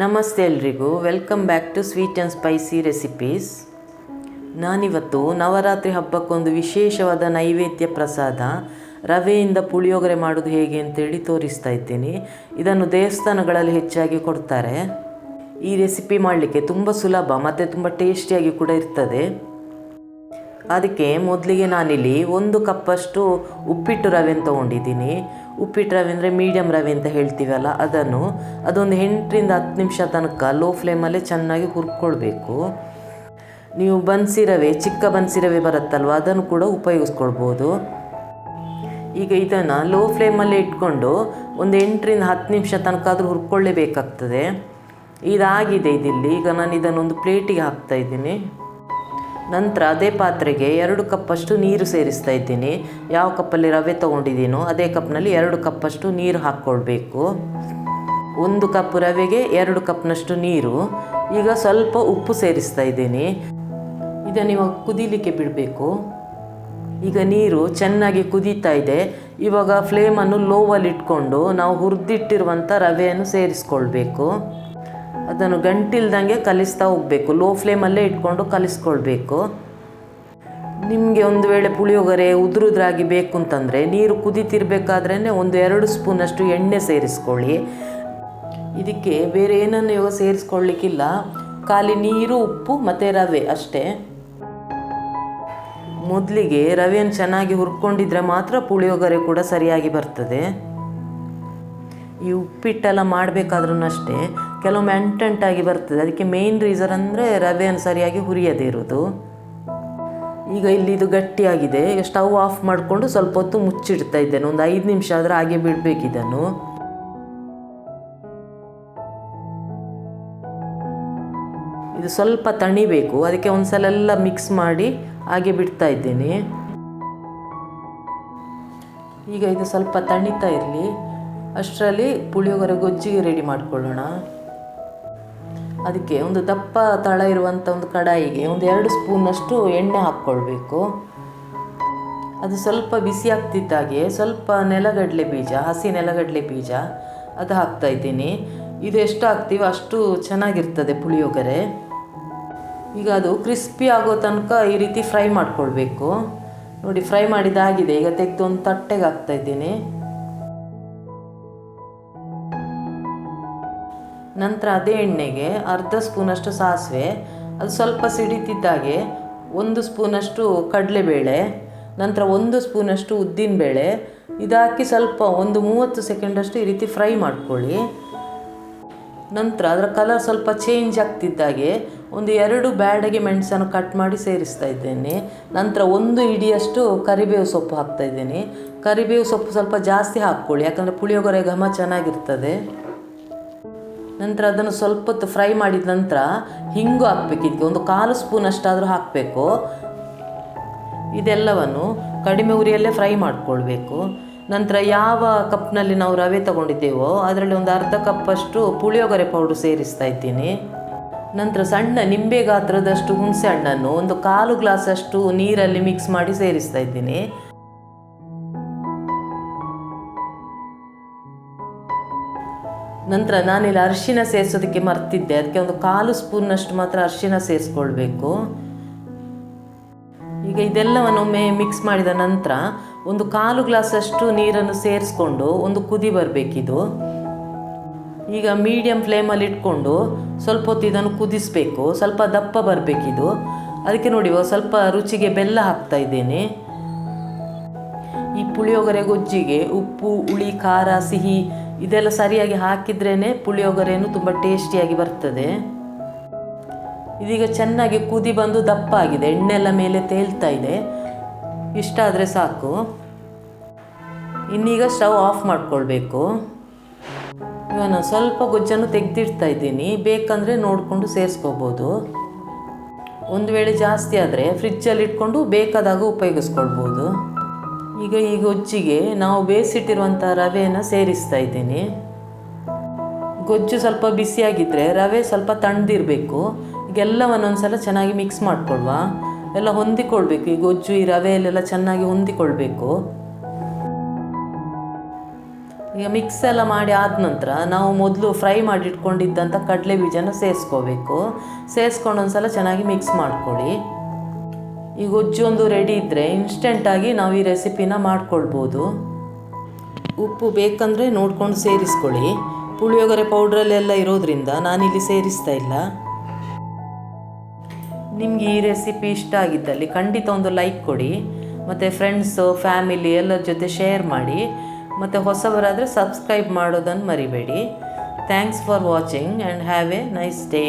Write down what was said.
ನಮಸ್ತೆ ಎಲ್ರಿಗೂ. Welcome back to sweet and spicy recipes ನಾನಿವತ್ತು ನವರಾತ್ರಿ ಹಬ್ಬಕ್ಕೊಂದು ವಿಶೇಷವಾದ ನೈವೇದ್ಯ ಪ್ರಸಾದ, ರವೆಯಿಂದ ಪುಳಿಯೋಗರೆ ಮಾಡೋದು ಹೇಗೆ ಅಂತೇಳಿ ತೋರಿಸ್ತಾ ಇದ್ದೀನಿ. ಇದನ್ನು ದೇವಸ್ಥಾನಗಳಲ್ಲಿ ಹೆಚ್ಚಾಗಿ ಕೊಡ್ತಾರೆ. ಈ ರೆಸಿಪಿ ಮಾಡಲಿಕ್ಕೆ ತುಂಬ ಸುಲಭ ಮತ್ತು ತುಂಬ ಟೇಸ್ಟಿಯಾಗಿ ಕೂಡ ಇರ್ತದೆ. ಅದಕ್ಕೆ ಮೊದಲಿಗೆ ನಾನಿಲ್ಲಿ ಒಂದು ಕಪ್ಪಷ್ಟು ಉಪ್ಪಿಟ್ಟು ರವೆಯನ್ನು ತೊಗೊಂಡಿದ್ದೀನಿ. ಉಪ್ಪಿಟ್ಟು ರವೆ ಅಂದರೆ ಮೀಡಿಯಮ್ ರವೆ ಅಂತ ಹೇಳ್ತೀವಲ್ಲ, ಅದನ್ನು ಅದೊಂದು ಎಂಟರಿಂದ ಹತ್ತು ನಿಮಿಷ ತನಕ ಲೋ ಫ್ಲೇಮಲ್ಲೇ ಚೆನ್ನಾಗಿ ಹುರ್ಕೊಳ್ಬೇಕು. ನೀವು ಬನ್ಸಿ ರವೆ, ಚಿಕ್ಕ ಬನ್ಸಿ ರವೆ ಬರುತ್ತಲ್ವ, ಅದನ್ನು ಕೂಡ ಉಪಯೋಗಿಸ್ಕೊಳ್ಬೋದು. ಈಗ ಇದನ್ನು ಲೋ ಫ್ಲೇಮಲ್ಲೇ ಇಟ್ಕೊಂಡು ಒಂದು ಎಂಟರಿಂದ ಹತ್ತು ನಿಮಿಷ ತನಕ ಆದರೂ ಹುರ್ಕೊಳ್ಳೇಬೇಕಾಗ್ತದೆ. ಇದಾಗಿದೆ ಇದಿಲ್ಲಿ. ಈಗ ನಾನು ಇದನ್ನು ಒಂದು ಪ್ಲೇಟಿಗೆ ಹಾಕ್ತಾ ಇದ್ದೀನಿ. ನಂತರ ಅದೇ ಪಾತ್ರೆಗೆ ಎರಡು ಕಪ್ಪಷ್ಟು ನೀರು ಸೇರಿಸ್ತಾ ಇದ್ದೀನಿ. ಯಾವ ಕಪ್ಪಲ್ಲಿ ರವೆ ತೊಗೊಂಡಿದ್ದೀನೋ ಅದೇ ಕಪ್ನಲ್ಲಿ ಎರಡು ಕಪ್ಪಷ್ಟು ನೀರು ಹಾಕ್ಕೊಳ್ಬೇಕು. ಒಂದು ಕಪ್ ರವೆಗೆ ಎರಡು ಕಪ್ನಷ್ಟು ನೀರು. ಈಗ ಸ್ವಲ್ಪ ಉಪ್ಪು ಸೇರಿಸ್ತಾ ಇದ್ದೀನಿ. ಇದನ್ನು ಇವಾಗ ಕುದೀಲಿಕ್ಕೆ ಬಿಡಬೇಕು. ಈಗ ನೀರು ಚೆನ್ನಾಗಿ ಕುದೀತಾ ಇದೆ. ಇವಾಗ ಫ್ಲೇಮನ್ನು ಲೋವಲ್ಲಿ ಇಟ್ಕೊಂಡು ನಾವು ಹುರಿದಿಟ್ಟಿರುವಂಥ ರವೆಯನ್ನು ಸೇರಿಸ್ಕೊಳ್ಬೇಕು. ಅದನ್ನು ಗಂಟಿಲ್ದಂಗೆ ಕಲಿಸ್ತಾ ಹೋಗಬೇಕು. ಲೋ ಫ್ಲೇಮಲ್ಲೇ ಇಟ್ಕೊಂಡು ಕಲಿಸ್ಕೊಳ್ಬೇಕು. ನಿಮಗೆ ಒಂದು ವೇಳೆ ಪುಳಿಯೋಗರೆ, ಉದುರುದ್ರಾಗಿ ಬೇಕು ಅಂತಂದರೆ ನೀರು ಕುದಿತಿರ್ಬೇಕಾದ್ರೇ ಒಂದು ಎರಡು ಸ್ಪೂನಷ್ಟು ಎಣ್ಣೆ ಸೇರಿಸ್ಕೊಳ್ಳಿ. ಇದಕ್ಕೆ ಬೇರೆ ಏನನ್ನು ಇವಾಗ ಸೇರಿಸ್ಕೊಳ್ಳಿಕ್ಕಿಲ್ಲ ಖಾಲಿ ನೀರು, ಉಪ್ಪು ಮತ್ತು ರವೆ ಅಷ್ಟೇ. ಮೊದಲಿಗೆ ರವೆಯನ್ನು ಚೆನ್ನಾಗಿ ಹುರ್ಕೊಂಡಿದ್ರೆ ಮಾತ್ರ ಪುಳಿಯೋಗರೆ ಕೂಡ ಸರಿಯಾಗಿ ಬರ್ತದೆ. ಈ ಉಪ್ಪಿಟ್ಟೆಲ್ಲ ಮಾಡಬೇಕಾದ್ರೂ ಅಷ್ಟೇ ಕೆಲವೊಮ್ಮೆ ಅಂಟಂಟಾಗಿ ಬರ್ತದೆ. ಅದಕ್ಕೆ ಮೇಯ್ನ್ ರೀಸನ್ ಅಂದರೆ ರವೆಯನ್ನು ಸರಿಯಾಗಿ ಹುರಿಯದೇ ಇರೋದು ಈಗ ಇಲ್ಲಿ ಇದು ಗಟ್ಟಿಯಾಗಿದೆ. ಈಗ ಸ್ಟವ್ ಆಫ್ ಮಾಡಿಕೊಂಡು ಸ್ವಲ್ಪ ಹೊತ್ತು ಮುಚ್ಚಿಡ್ತಾ ಇದ್ದೇನೆ. ಒಂದು ಐದು ನಿಮಿಷ ಆದರೆ ಹಾಗೆ ಬಿಡಬೇಕು ಇದನ್ನು. ಇದು ಸ್ವಲ್ಪ ತಣಿಬೇಕು. ಅದಕ್ಕೆ ಒಂದ್ಸಲ ಎಲ್ಲ ಮಿಕ್ಸ್ ಮಾಡಿ ಹಾಗೆ ಬಿಡ್ತಾ ಇದ್ದೇನೆ. ಈಗ ಇದು ಸ್ವಲ್ಪ ತಣಿತಾ ಇರಲಿ. ಅಷ್ಟರಲ್ಲಿ ಪುಳಿಯೋಗರೆ ಗೊಜ್ಜಿಗೆ ರೆಡಿ ಮಾಡಿಕೊಳ್ಳೋಣ. ಅದಕ್ಕೆ ಒಂದು ದಪ್ಪ ತಳ ಇರುವಂಥ ಒಂದು ಕಡಾಯಿಗೆ ಒಂದು ಎರಡು ಸ್ಪೂನಷ್ಟು ಎಣ್ಣೆ ಹಾಕ್ಕೊಳ್ಬೇಕು. ಅದು ಸ್ವಲ್ಪ ಬಿಸಿ ಆಗ್ತಿದ್ದಾಗೆ ಸ್ವಲ್ಪ ನೆಲಗಡಲೆ ಬೀಜ, ಹಸಿ ನೆಲಗಡಲೆ ಬೀಜ ಅದು ಹಾಕ್ತಾ ಇದ್ದೀನಿ. ಇದು ಎಷ್ಟು ಹಾಕ್ತೀವೋ ಅಷ್ಟು ಚೆನ್ನಾಗಿರ್ತದೆ ಪುಳಿಯೋಗರೆ. ಈಗ ಅದು ಕ್ರಿಸ್ಪಿ ಆಗೋ ತನಕ ಈ ರೀತಿ ಫ್ರೈ ಮಾಡ್ಕೊಳ್ಬೇಕು. ನೋಡಿ, ಫ್ರೈ ಮಾಡಿದಾಗಿದೆ ಈಗ ತೆಗೆದು ಒಂದು ತಟ್ಟೆಗೆ ಹಾಕ್ತಾ ಇದ್ದೀನಿ. ನಂತರ ಅದೇ ಎಣ್ಣೆಗೆ ಅರ್ಧ ಸ್ಪೂನಷ್ಟು ಸಾಸಿವೆ, ಅದು ಸ್ವಲ್ಪ ಸಿಡಿತಿದ್ದಾಗೆ ಒಂದು ಸ್ಪೂನಷ್ಟು ಕಡಲೆಬೇಳೆ, ನಂತರ ಒಂದು ಸ್ಪೂನಷ್ಟು ಉದ್ದಿನಬೇಳೆ, ಇದಾಕಿ ಸ್ವಲ್ಪ ಒಂದು ಮೂವತ್ತು ಸೆಕೆಂಡಷ್ಟು ಈ ರೀತಿ ಫ್ರೈ ಮಾಡ್ಕೊಳ್ಳಿ. ನಂತರ ಅದರ ಕಲರ್ ಸ್ವಲ್ಪ ಚೇಂಜ್ ಆಗ್ತಿದ್ದಾಗೆ ಒಂದು ಎರಡು ಬ್ಯಾಡಗೆ ಮೆಣಸನ್ನು ಕಟ್ ಮಾಡಿ ಸೇರಿಸ್ತಾ ಇದ್ದೇನೆ. ನಂತರ ಒಂದು ಹಿಡಿಯಷ್ಟು ಕರಿಬೇವು ಸೊಪ್ಪು ಹಾಕ್ತಾ ಇದ್ದೇನೆ. ಕರಿಬೇವು ಸೊಪ್ಪು ಸ್ವಲ್ಪ ಜಾಸ್ತಿ ಹಾಕ್ಕೊಳ್ಳಿ, ಯಾಕಂದರೆ ಪುಳಿಯೋಗರೆ ಘಮ ಚೆನ್ನಾಗಿರ್ತದೆ. ನಂತರ ಅದನ್ನು ಸ್ವಲ್ಪ ಹೊತ್ತು ಫ್ರೈ ಮಾಡಿದ ನಂತರ ಹಿಂಗು ಹಾಕ್ಬೇಕು ಇದಕ್ಕೆ ಒಂದು ಕಾಲು ಸ್ಪೂನ್ ಅಷ್ಟಾದರೂ ಹಾಕಬೇಕು. ಇದೆಲ್ಲವನ್ನು ಕಡಿಮೆ ಉರಿಯಲ್ಲೇ ಫ್ರೈ ಮಾಡಿಕೊಳ್ಬೇಕು. ನಂತರ ಯಾವ ಕಪ್ನಲ್ಲಿ ನಾವು ರವೆ ತಗೊಂಡಿದ್ದೇವೋ ಅದರಲ್ಲಿ ಒಂದು ಅರ್ಧ ಕಪ್ಪಷ್ಟು ಪುಳಿಯೋಗರೆ ಪೌಡ್ರ್ ಸೇರಿಸ್ತಾ ಇದ್ದೀನಿ. ನಂತರ ಸಣ್ಣ ನಿಂಬೆ ಗಾತ್ರದಷ್ಟು ಹುಣಸೆ ಹಣ್ಣನ್ನು ಒಂದು ಕಾಲು ಗ್ಲಾಸಷ್ಟು ನೀರಲ್ಲಿ ಮಿಕ್ಸ್ ಮಾಡಿ ಸೇರಿಸ್ತಾ ಇದ್ದೀನಿ. ನಂತರ ನಾನಿಲ್ಲಿ ಅರಿಶಿನ ಸೇರಿಸೋದಕ್ಕೆ ಮರ್ತಿದ್ದೆ. ಅದಕ್ಕೆ ಒಂದು ಕಾಲು ಸ್ಪೂನ್ನಷ್ಟು ಮಾತ್ರ ಅರಿಶಿನ ಸೇರಿಸ್ಕೊಳ್ಬೇಕು. ಈಗ ಇದೆಲ್ಲವನ್ನೊಮ್ಮೆ ಮಿಕ್ಸ್ ಮಾಡಿದ ನಂತರ ಒಂದು ಕಾಲು ಗ್ಲಾಸಷ್ಟು ನೀರನ್ನು ಸೇರಿಸ್ಕೊಂಡು ಒಂದು ಕುದಿ ಬರಬೇಕಿದು. ಈಗ ಮೀಡಿಯಮ್ ಫ್ಲೇಮಲ್ಲಿ ಇಟ್ಕೊಂಡು ಸ್ವಲ್ಪ ಹೊತ್ತು ಇದನ್ನು ಕುದಿಸಬೇಕು. ಸ್ವಲ್ಪ ದಪ್ಪ ಬರಬೇಕಿದು. ಅದಕ್ಕೆ ನೋಡಿ ಸ್ವಲ್ಪ ರುಚಿಗೆ ಬೆಲ್ಲ ಹಾಕ್ತಾ ಇದ್ದೇನೆ. ಈ ಪುಳಿಯೋಗರೆ ಗೊಜ್ಜಿಗೆ ಉಪ್ಪು, ಹುಳಿ, ಖಾರ, ಸಿಹಿ ಇದೆಲ್ಲ ಸರಿಯಾಗಿ ಹಾಕಿದ್ರೇ ಪುಳಿಯೋಗರೆಯನ್ನು ತುಂಬ ಟೇಸ್ಟಿಯಾಗಿ ಬರ್ತದೆ. ಇದೀಗ ಚೆನ್ನಾಗಿ ಕುದಿ ಬಂದು ದಪ್ಪ ಆಗಿದೆ ಎಣ್ಣೆಲ್ಲ ಮೇಲೆ ತೇಲ್ತಾ ಇದೆ. ಇಷ್ಟ ಆದರೆ ಸಾಕು. ಇನ್ನೀಗ ಸ್ಟವ್ ಆಫ್ ಮಾಡ್ಕೊಳ್ಬೇಕು. ಇವಾಗ ನಾನು ಸ್ವಲ್ಪ ಗೊಜ್ಜನ್ನು ತೆಗೆದಿಡ್ತಾ ಇದ್ದೀನಿ, ಬೇಕಂದರೆ ನೋಡಿಕೊಂಡು ಸೇರಿಸ್ಕೋಬೋದು. ಒಂದು ವೇಳೆ ಜಾಸ್ತಿ ಆದರೆ ಫ್ರಿಜ್ಜಲ್ಲಿ ಇಟ್ಕೊಂಡು ಬೇಕಾದಾಗ ಉಪಯೋಗಿಸ್ಕೊಳ್ಬೋದು. ಈಗ ಈ ಗೊಜ್ಜಿಗೆ ನಾವು ಬೇಯಿಸಿಟ್ಟಿರುವಂಥ ರವೆಯನ್ನು ಸೇರಿಸ್ತಾ ಇದ್ದೀನಿ. ಗೊಜ್ಜು ಸ್ವಲ್ಪ ಬಿಸಿಯಾಗಿದ್ದರೆ ರವೆ ಸ್ವಲ್ಪ ತಣ್ಣದಿರಬೇಕು ಈಗೆಲ್ಲವನ್ನು ಸಲ ಚೆನ್ನಾಗಿ ಮಿಕ್ಸ್ ಮಾಡ್ಕೊಳ್ವ. ಎಲ್ಲ ಹೊಂದಿಕೊಳ್ಬೇಕು. ಈ ಗೊಜ್ಜು, ಈ ರವೆಯಲ್ಲೆಲ್ಲ ಚೆನ್ನಾಗಿ ಹೊಂದಿಕೊಳ್ಬೇಕು. ಈಗ ಮಿಕ್ಸ್ ಎಲ್ಲ ಮಾಡಿ ಆದ ನಂತರ ನಾವು ಮೊದಲು ಫ್ರೈ ಮಾಡಿ ಇಟ್ಕೊಂಡಿದ್ದಂಥ ಕಡಲೆ ಬೀಜನ ಸೇರಿಸ್ಕೋಬೇಕು. ಸೇರಿಸ್ಕೊಂಡು ಒಂದ್ಸಲ ಚೆನ್ನಾಗಿ ಮಿಕ್ಸ್ ಮಾಡ್ಕೊಳ್ಳಿ. ಈಗ ಗೊಜ್ಜು ಒಂದು ರೆಡಿ ಇದ್ದರೆ ಇನ್ಸ್ಟೆಂಟಾಗಿ ನಾವು ಈ ರೆಸಿಪಿನ ಮಾಡ್ಕೊಳ್ಬೋದು. ಉಪ್ಪು ಬೇಕಂದರೆ ನೋಡ್ಕೊಂಡು ಸೇರಿಸ್ಕೊಳ್ಳಿ. ಪುಳಿಯೋಗರೆ ಪೌಡ್ರಲ್ಲೆಲ್ಲ ಇರೋದ್ರಿಂದ ನಾನಿಲ್ಲಿ ಸೇರಿಸ್ತಾ ಇಲ್ಲ. ನಿಮಗೆ ಈ ರೆಸಿಪಿ ಇಷ್ಟ ಆಗಿದ್ದಲ್ಲಿ ಖಂಡಿತ ಒಂದು ಲೈಕ್ ಕೊಡಿ. ಮತ್ತು ಫ್ರೆಂಡ್ಸು ಫ್ಯಾಮಿಲಿ ಎಲ್ಲರ ಜೊತೆ ಶೇರ್ ಮಾಡಿ. ಮತ್ತು ಹೊಸವರಾದರೆ ಸಬ್ಸ್ಕ್ರೈಬ್ ಮಾಡೋದನ್ನು ಮರಿಬೇಡಿ. Thanks for watching and have a nice day